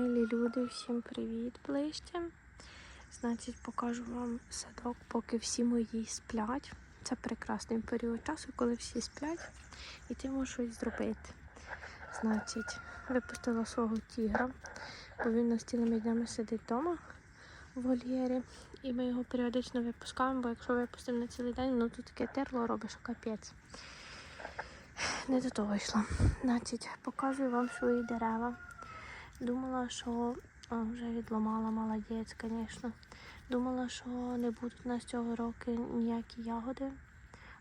Милі люди, всім привіт ближче. Значить, покажу вам садок, поки всі мої сплять. Це прекрасний період часу, коли всі сплять, і ти можеш щось зробити. Значить, випустила свого тігра, бо він у нас цілими днями сидить вдома в вольєрі. І ми його періодично випускаємо, бо якщо випустимо на цілий день, ну тут таке терло робиш, капець. Не до того йшла. Значить, показую вам свої дерева. Думала, що а, вже відламала молодець, звісно. Думала, що не будуть у нас цього року ніякі ягоди,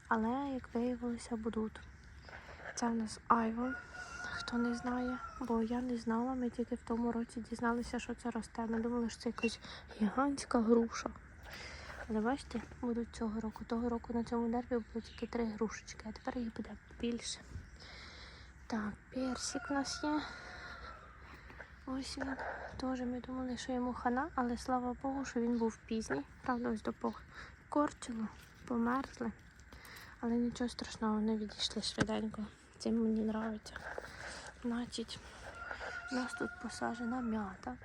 але, як виявилося, будуть. Це в нас айва, хто не знає, бо я не знала, ми тільки в тому році дізналися, що це росте. Ми думали, що це якась гігантська груша. Але бачите, будуть цього року. Того року на цьому дереві було тільки три грушечки, а тепер їх буде більше. Так, персик у нас є. Ось він. Теж ми думали, що йому хана, але слава Богу, що він був пізній. Правда, ось до корчило, померзли. Але нічого страшного, не відійшли швиденько. Цим мені подобається. Значить, у нас тут посаджена м'ята.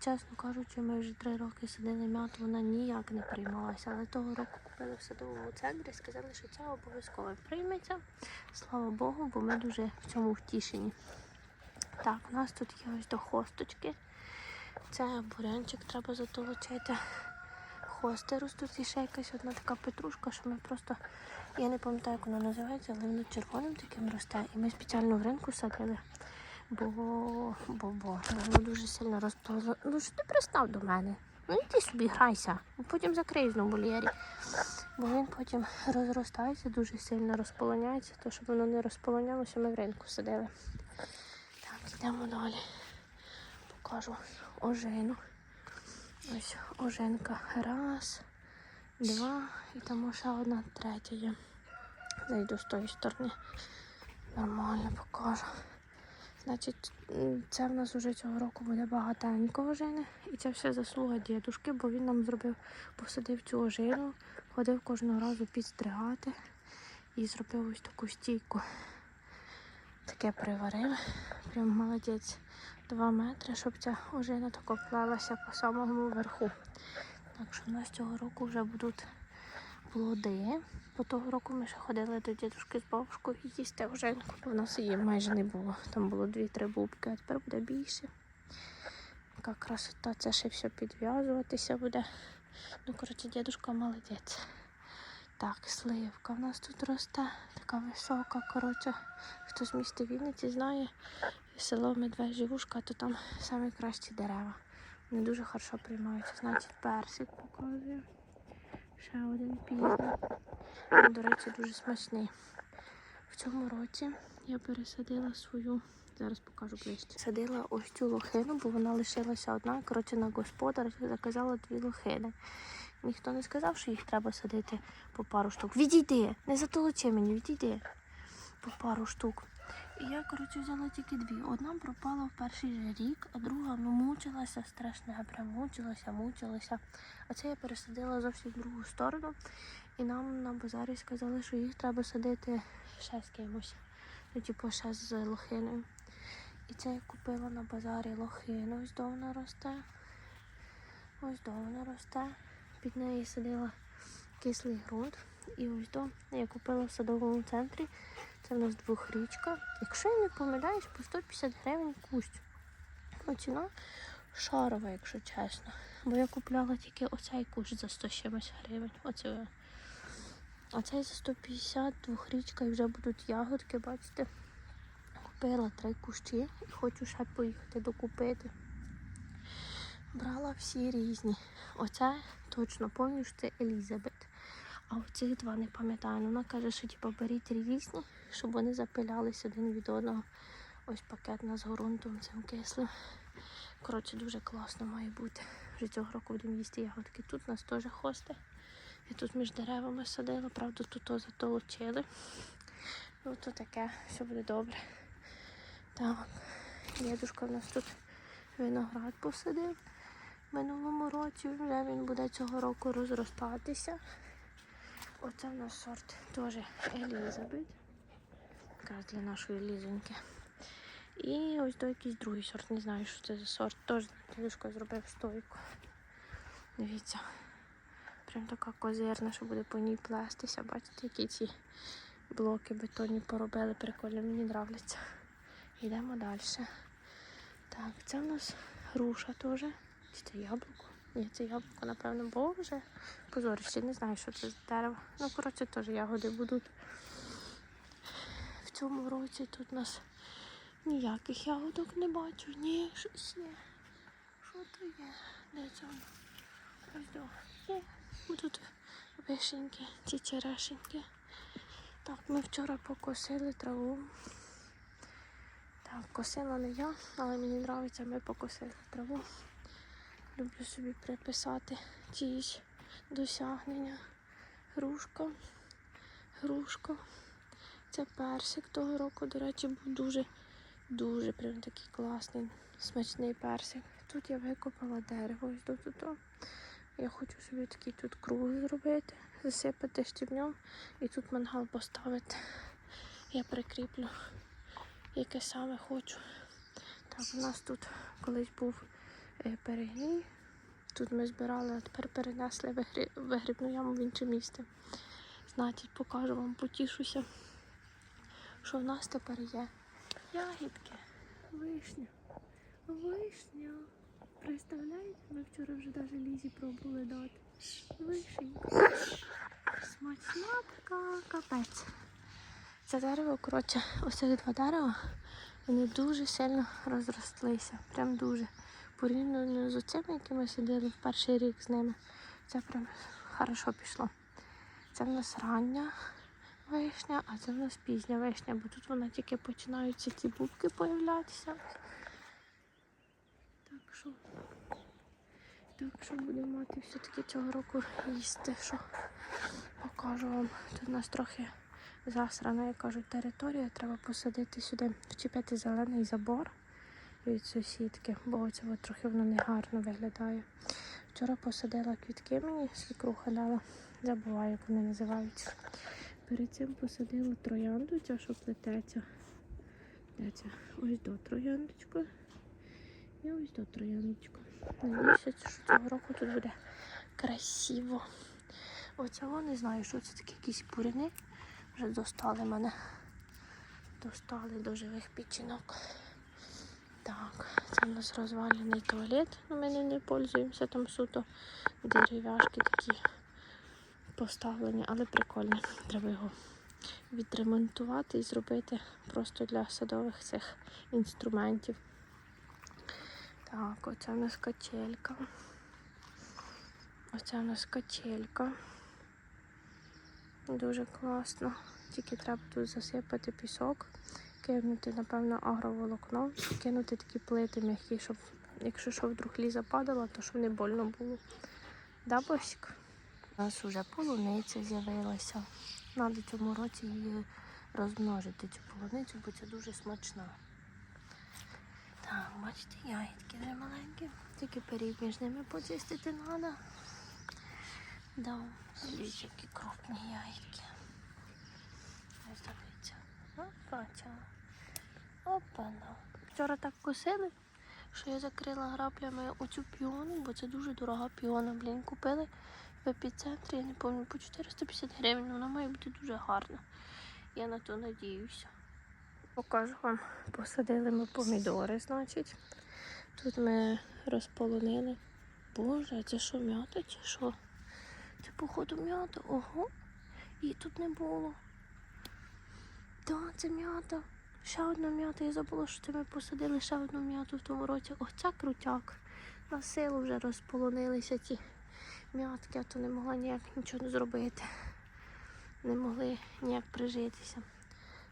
Чесно кажучи, ми вже три роки садили м'яту, вона ніяк не приймалася. Але того року купили в садовому центрі, сказали, що це обов'язково прийметься. Слава Богу, бо ми дуже в цьому втішені. Так, у нас тут є ось до хосточки. Це бурянчик треба затолочити. Хости ростуть і ще якась одна така петрушка, що ми просто. Я не пам'ятаю, як вона називається, але воно червоним таким росте. І ми спеціально в ринку садили. Бо, бо, бо, воно дуже сильно розплило. Ну що ти пристав до мене? Ну йди собі грайся, потім закрий знову вольєрі. Бо він потім розростається, дуже сильно розполоняється, то щоб воно не розполонялося, ми в ринку садили. Так, йдемо далі. Покажу ожину. Ось ожинка. Раз, два і там ще одна третя є. Зайду з тої сторони. Нормально покажу. Значить, це в нас уже цього року буде багатенько ожини. І це все заслуга дідушки, бо він нам зробив, посадив цю ожину, ходив кожного разу підстригати і зробив ось таку стійку. Таке приварив. Прям молодець. Два метри, щоб ця ожина тако плелася по самому верху. Так що в нас цього року вже будуть плоди. Бо того року ми ще ходили до дідушки з бабушкою їсти ожинку, в нас її майже не було. Там було дві-три бубки, а тепер буде більше. Яка красота, це ще все підв'язуватися буде. Ну, коротше, дідушка молодець. Так, сливка в нас тут росте, така висока, коротше. Хто з міста Вінниці знає, село Медвежі Вушка, то там самі кращі дерева. Вони дуже хорошо приймаються. Значить, персик показує. Ще один пізній. Він, до речі, дуже смачний. В цьому році я пересадила свою, зараз покажу ближче. Садила ось цю лохину, бо вона лишилася одна. Коротше, на господар заказала дві лохини. Ніхто не сказав, що їх треба садити по пару штук. Відійди, не затолочи мені, відійди. По пару штук. І я, коротше, взяла тільки дві. Одна пропала в перший же рік, а друга ну, мучилася страшне, прям мучилася, мучилася. А це я пересадила зовсім в другу сторону. І нам на базарі сказали, що їх треба садити ще з кимось. Ну, типу, ще з лохиною. І це я купила на базарі лохину, ось до вона росте. Ось довна росте. Під неї садила кислий ґрунт. І ось до я купила в садовому центрі. Це в нас двохрічка. Якщо я не помиляюсь, по 150 гривень кущ. Ну, ціна шарова, якщо чесно. Бо я купляла тільки оцей кущ за 100 чимось гривень. Оце. А цей за 150 двохрічка і вже будуть ягодки, бачите. Купила три кущі і хочу ще поїхати докупити. Брала всі різні. Оце точно пам'ятаю, що це Елізабет. А оці два не пам'ятаю. Вона каже, що типу, беріть різні, щоб вони запилялись один від одного. Ось пакет нас з ґрунтом цим кислим. Коротше, дуже класно має бути. Вже цього року будемо їсти ягодки. Тут нас теж хости. Я тут між деревами садила, правда, тут то затолочили. Ну, то таке, все буде добре. Так, дідушка в нас тут виноград посадив. В минулому році вже він буде цього року розростатися. Оце в нас сорт теж Елізабет. Якраз для нашої лізоньки. І ось до якийсь другий сорт, не знаю, що це за сорт. Теж дідушка зробив стойку. Дивіться. Прям така козирна, що буде по ній плестися. Бачите, які ці блоки бетонні поробили, прикольно, мені нравляться. Йдемо далі. Так, це у нас груша теж. Чи це яблуко? Ні, це яблуко, напевно, боже. Позорище, не знаю, що це за дерево. Ну, коротше, теж ягоди будуть. В цьому році тут у нас ніяких ягодок не бачу. Ні, щось є. Що то є? Де це? Ось до. Є. Тут вишеньки, ці черешеньки. Так, ми вчора покосили траву. Так, косила не я, але мені подобається, ми покосили траву. Люблю собі приписати чиїсь досягнення. Грушка, грушка. Це персик того року, до речі, був дуже, дуже прям такий класний, смачний персик. Тут я викопала дерево ось до тут. Я хочу собі такий тут круг зробити, засипати щебнем і тут мангал поставити. Я прикріплю, яке саме хочу. Так, у нас тут колись був е, перегній. Тут ми збирали, а тепер перенесли вигрібну яму в інше місце. Значить, покажу вам, потішуся, що в нас тепер є ягідки, вишня, вишня. Представляєте, ми вчора вже навіть лізі пробували дати. Вишенька. Смачна така капець. Це дерево, коротше, ось ці два дерева, вони дуже сильно розрослися. Прям дуже. Порівняно з цими, які ми сиділи в перший рік з ними. Це прям хорошо пішло. Це в нас рання вишня, а це в нас пізня вишня, бо тут вона тільки починаються ці бубки появлятися. Так що, так що будемо мати все-таки цього року їсти, що покажу вам. Тут у нас трохи засрана, як кажуть, територія. Треба посадити сюди, вчепити зелений забор від сусідки, бо це от трохи воно негарно виглядає. Вчора посадила квітки мені, свікруха дала, забуваю, як вони називаються. Перед цим посадила троянду, ця що плететься. Ось до трояндочка. І ось до трояндочка. Надіюся, що цього року тут буде красиво. Оце о, не знаю, що це таке якісь буряни. Вже достали мене. Достали до живих печінок. Так, це у нас розвалений туалет. Ми не пользуємося, там суто дерев'яшки такі поставлені, але прикольно. Треба його відремонтувати і зробити просто для садових цих інструментів. Так, оце у нас качелька. Оце у нас качелька. Дуже класно. Тільки треба тут засипати пісок, кинути, напевно, агроволокно, кинути такі плити м'які, щоб якщо що вдруг ліза падала, то щоб не больно було. Да, Босик? У нас вже полуниця з'явилася. Надо цьому році її розмножити, цю полуницю, бо це дуже смачна. Так, бачите, ягідки вже маленькі. Тільки пиріг між ними почистити треба. Да, дивіться, які крупні ягідки. Ось дивіться. Опа-ча. Опа-на. Вчора так косили, що я закрила граблями оцю піону, бо це дуже дорога піона. Блін, купили в епіцентрі, я не пам'ятаю, по 450 гривень. Вона має бути дуже гарна. Я на то надіюся. Покажу вам, посадили ми помідори, значить. Тут ми розполонили. Боже, це що, м'ята чи що? Це, походу, м'ята. Ого. Її тут не було. Так, це м'ята. Ще одна м'ята. Я забула, що це ми посадили ще одну м'яту в тому році. Оце крутяк. На силу вже розполонилися ті м'ятки, а то не могла ніяк нічого зробити. Не могли ніяк прижитися.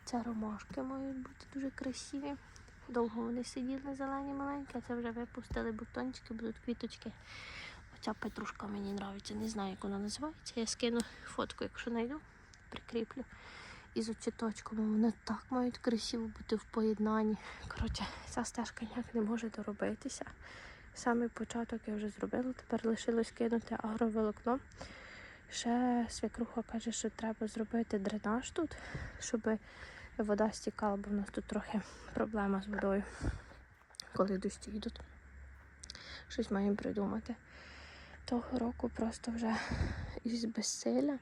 Це ромашки мають бути дуже красиві. Довго вони сиділи зелені маленькі, а це вже випустили бутончики, будуть квіточки. Оця петрушка мені подобається. Не знаю, як вона називається. Я скину фотку, якщо знайду, прикріплю. Із очіточком вони так мають красиво бути в поєднанні. Коротше, ця стежка ніяк не може доробитися. Саме початок я вже зробила, тепер лишилось кинути агроволокно. Ще свекруха каже, що треба зробити дренаж тут, щоб вода стікала, бо в нас тут трохи проблема з водою, коли дощі йдуть. Щось маємо придумати. Того року просто вже із безсилля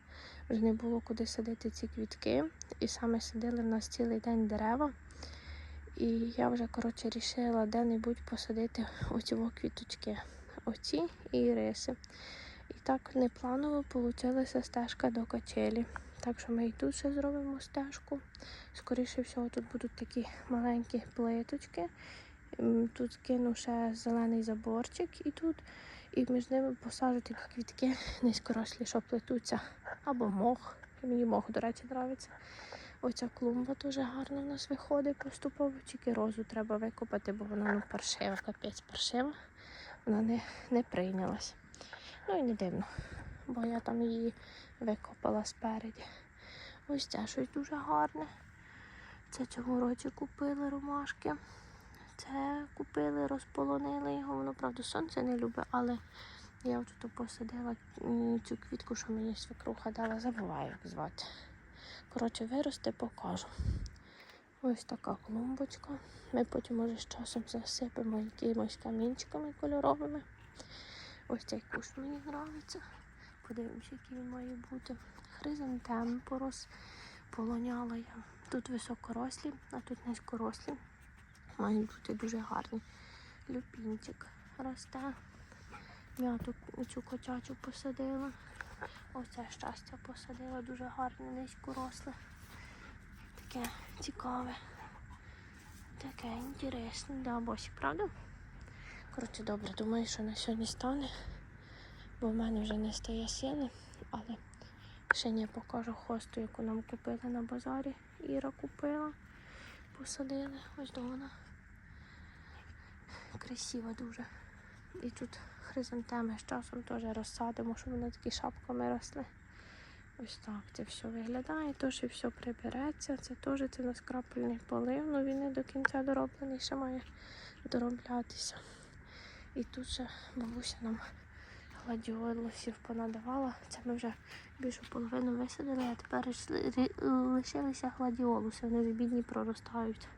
вже не було куди садити ці квітки. І саме садили в нас цілий день дерева. І я вже, коротше, рішила де-небудь посадити оці квіточки. Оці і іриси. І так непланово вийшла стежка до качелі. Так що ми і тут ще зробимо стежку. Скоріше всього, тут будуть такі маленькі плиточки. Тут кину ще зелений заборчик і тут. І між ними посаджу такі квітки низькорослі, що плетуться. Або мох. Мені мох, до речі, подобається. Оця клумба дуже гарно в нас виходить поступово. Тільки розу треба викопати, бо вона ну паршива, капець паршива. Вона не, не прийнялась. Ну і не дивно, бо я там її викопала спереді. Ось це щось дуже гарне. Це цього році купили ромашки. Це купили, розполонили його. Воно, правда, сонце не любить, але я тут посадила цю квітку, що мені свекруха дала, забуваю, як звати. Коротше, виросте, покажу. Ось така клумбочка. Ми потім, може, з часом засипемо якимось камінчиками кольоровими. Ось цей кущ мені подобається. Подивимося, який він має бути. Хризантем порос, полоняла я. Тут високорослі, а тут низькорослі. Мають бути дуже гарні. Люпінчик росте. Я тут цю котячу посадила. Оце щастя посадила, дуже гарне, низькоросле. Таке цікаве. Таке інтересне, да, босі, правда? Коротше, добре, думаю, що на сьогодні стане, бо в мене вже не стає сили, але ще не покажу хосту, яку нам купили на базарі. Іра купила, посадили. Ось до вона. Красива дуже. І тут хризантеми з часом теж розсадимо, щоб вони такі шапками росли. Ось так це все виглядає, теж і все прибереться. Це теж це у полив, але він не до кінця дороблений, ще має дороблятися. І тут ще бабуся нам гладіолусів понадавала. Це ми вже більшу половину висадили, а тепер лишилися гладіолуси. Вони вже бідні проростають.